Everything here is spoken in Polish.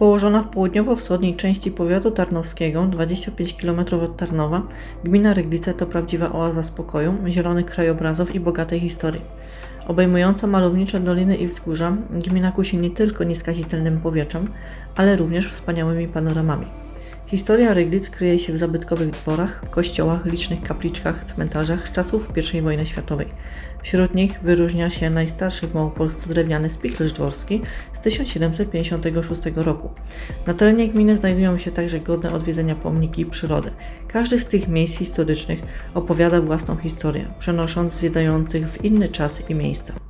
Położona w południowo-wschodniej części powiatu tarnowskiego, 25 km od Tarnowa, gmina Ryglice to prawdziwa oaza spokoju, zielonych krajobrazów i bogatej historii. Obejmująca malownicze doliny i wzgórza, gmina kusi nie tylko nieskazitelnym powietrzem, ale również wspaniałymi panoramami. Historia Ryglic kryje się w zabytkowych dworach, kościołach, licznych kapliczkach, cmentarzach z czasów I wojny światowej. Wśród nich wyróżnia się najstarszy w Małopolsce drewniany spichlerz dworski z 1756 roku. Na terenie gminy znajdują się także godne odwiedzenia pomniki przyrody. Każdy z tych miejsc historycznych opowiada własną historię, przenosząc zwiedzających w inny czas i miejsce.